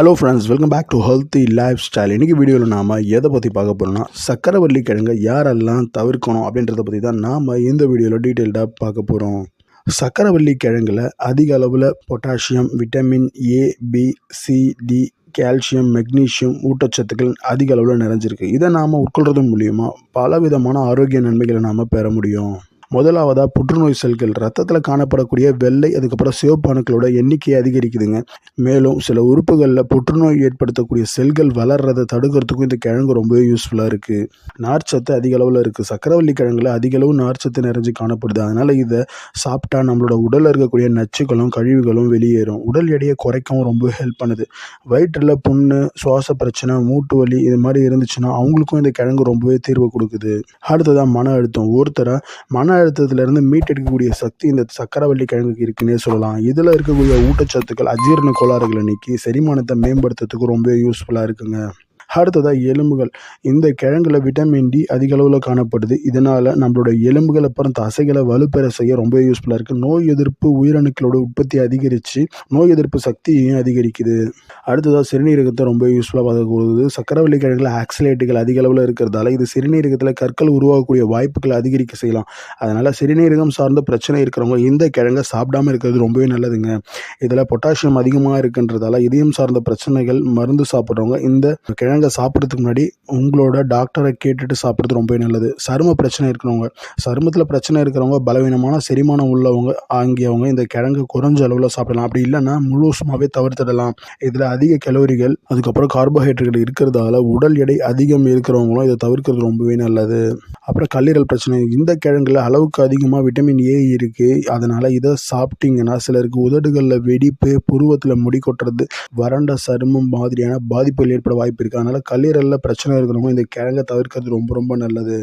Hello friends welcome back to healthy lifestyle இன்றைக்கி வீடியோவில் நாம் எதை பற்றி பார்க்க போகிறோம்னா சக்கரவள்ளி கிழங்கை யாரெல்லாம் தவிர்க்கணும் அப்படின்றத பற்றி தான் நாம் இந்த வீடியோவில் டீட்டெயில்டாக பார்க்க போகிறோம் சக்கரவள்ளி கிழங்குல அதிக அளவில் potassium vitamin A B C D calcium magnesium ஊட்டச்சத்துக்கள் அதிக அளவில் நிறைஞ்சிருக்கு. இதை நாம் உட்கொள்றது மூலியமாக பல விதமான ஆரோக்கிய நன்மைகளை நாம் பெற முடியும். முதலாவதாக புற்றுநோய் செல்கள் ரத்தத்தில் காணப்படக்கூடிய வெள்ளை அதுக்கப்புறம் சிவப்பு அணுக்களோட எண்ணிக்கை அதிகரிக்குதுங்க. மேலும் சில உறுப்புகளில் புற்றுநோய் ஏற்படுத்தக்கூடிய செல்கள் வளர்றதை தடுக்கிறதுக்கும் இந்த கிழங்கு ரொம்பவே யூஸ்ஃபுல்லாக இருக்குது நார்ச்சத்து அதிக அளவில் இருக்குது சக்கரவள்ளி கிழங்குல அதிக அளவு நார்ச்சத்து நிறைஞ்சு காணப்படுது. அதனால் இதை சாப்பிட்டா நம்மளோட உடலில் இருக்கக்கூடிய நச்சுகளும் கழிவுகளும் வெளியேறும். உடல் எடையை குறைக்கவும் ரொம்ப ஹெல்ப் பண்ணுது. வயிற்றில் புண்ணு சுவாச பிரச்சனை மூட்டு வலி இது மாதிரி இருந்துச்சுன்னா அவங்களுக்கும் இந்த கிழங்கு ரொம்பவே தீர்வு கொடுக்குது. அடுத்ததாக மன அழுத்தம். ஒருத்தரை மன அழுத்தத்திலிருந்து மீட்டெடுக்கக்கூடிய சக்தி இந்த சக்கரவள்ளி கிழங்குக்கு இருக்குன்னே சொல்லலாம். இதில் இருக்கக்கூடிய ஊட்டச்சத்துக்கள் அஜீரண கோளாறுகளை நீக்கி செரிமானத்தை மேம்படுத்துறதுக்கு ரொம்ப யூஸ்ஃபுல்லாக இருக்குங்க. அடுத்ததாக எலும்புகள். இந்த கிழங்குல விட்டமின் டி அதிக அளவில் காணப்படுது. இதனால் நம்மளோட எலும்புகள் அப்புறம் தசைகளை வலுப்பெற செய்ய ரொம்ப யூஸ்ஃபுல்லாக இருக்குது நோய் எதிர்ப்பு உயிரணுக்களோட உற்பத்தி அதிகரித்து நோய் எதிர்ப்பு சக்தியையும் அதிகரிக்குது. அடுத்ததாக சிறுநீரகத்தை ரொம்ப யூஸ்ஃபுல்லாக பார்க்கக்கூடாது சக்கரவள்ளி கிழங்குல ஆக்சிலேட்டுகள் அதிக அளவில் இருக்கிறதால இது சிறுநீரகத்தில் கற்கள் உருவாகக்கூடிய வாய்ப்புகளை அதிகரிக்க செய்யலாம். அதனால் சிறுநீரகம் சார்ந்த பிரச்சனை இருக்கிறவங்க இந்த கிழங்கை சாப்பிடாம இருக்கிறது ரொம்பவே நல்லதுங்க. இதில் பொட்டாசியம் அதிகமாக இருக்குன்றதால இதயம் சார்ந்த பிரச்சனைகள் மருந்து சாப்பிட்றவங்க இந்த கிழங்கு சாப்பிட்றதுக்கு முன்னாடி உங்களோட டாக்டரை கேட்டுட்டு சாப்பிட்றது ரொம்பவே நல்லது. சரும பிரச்சனை இருக்கிறவங்க சருமத்தில் பிரச்சனை இருக்கிறவங்க பலவீனமான செரிமானம் உள்ளவங்க ஆங்கியவங்க இந்த கிழங்கு குறைஞ்ச அளவில் சாப்பிடலாம். அப்படி இல்லைன்னா முழுசுமாகவே தவிர்த்திடலாம். இதில் அதிக கலோரிகள் அதுக்கப்புறம் கார்போஹைட்ரேட் இருக்கிறதால உடல் எடை அதிகம் இருக்கிறவங்களும் இதை தவிர்க்கிறது ரொம்பவே நல்லது. அப்புறம் கல்லீரல் பிரச்சனை இந்த கிழங்குல அளவுக்கு அதிகமாக விட்டமின் ஏ இருக்குது அதனால் இதை சாப்பிட்டீங்கன்னா சிலருக்கு உதடுகளில் வெடிப்பு புருவத்தில் முடி கொட்டுறது வறண்ட சருமம் மாதிரியான பாதிப்புகள் ஏற்பட வாய்ப்பு இருக்குது அதனால் கல்லீரலில் பிரச்சனை இருக்கிறவங்க இந்த கிழங்கை தவிர்க்கிறது ரொம்ப ரொம்ப நல்லது.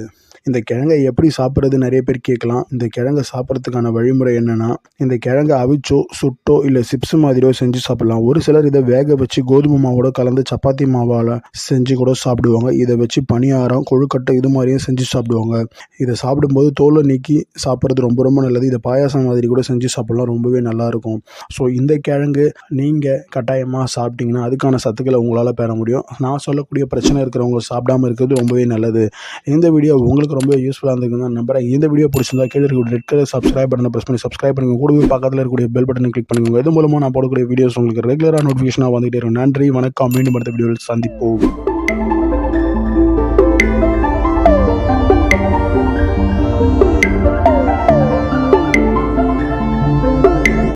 இந்த கிழங்கை எப்படி சாப்பிட்றது நிறைய பேர் கேட்கலாம். இந்த கிழங்கை சாப்பிட்றதுக்கான வழிமுறை என்னென்னா இந்த கிழங்கை அவிச்சோ சுட்டோ இல்லை சிப்ஸ் மாதிரியோ செஞ்சு சாப்பிடலாம். ஒரு சிலர் இதை வேக வச்சு கோதுமை மாவோட கலந்து சப்பாத்தி மாவால் செஞ்சு கூட சாப்பிடுவாங்க. இதை வச்சு பணியாரம் கொழுக்கட்டை இது மாதிரியும் செஞ்சு சாப்பிடுவாங்க. இதை சாப்பிடும்போது தோலை நீக்கி சாப்பிட்றது ரொம்ப ரொம்ப நல்லது. இதை பாயாசம் மாதிரி கூட செஞ்சு சாப்பிடலாம். ரொம்பவே நல்லாயிருக்கும் ஸோ இந்த கிழங்கு நீங்கள் கட்டாயமாக சாப்பிட்டீங்கன்னா அதுக்கான சத்துக்களை உங்களால் பெற முடியும். நான் சொல்லக்கூடிய பிரச்சனை இருக்கிறவங்க சாப்பிடாம இருக்கிறது ரொம்பவே நல்லது. இந்த வீடியோ உங்களுக்கு ரொம்ப யூஸ்ஃபுல்லாக இருந்திருக்குன்னு நான் நம்புறேன். இந்த வீடியோ பிடிச்சிருந்தா கீழே இருக்கக்கூடிய ரெட் கலர் சப்ஸ்கிரைப் பட்டனை ப்ரெஸ் பண்ணி சப்ஸ்கிரைப் பண்ணுங்க. கூடவே பக்கத்தில் இருக்கக்கூடிய பெல் பட்டனை கிளிக் பண்ணுங்க இது மூலமாக நான் போடக்கூடிய வீடியோஸ் உங்களுக்கு ரெகுலராக நோட்டிஃபிகேஷனாக வந்துகிட்டே இருக்கும். நன்றி வணக்கம். மீண்டும் அடுத்த வீடியோவில் சந்திப்போம்.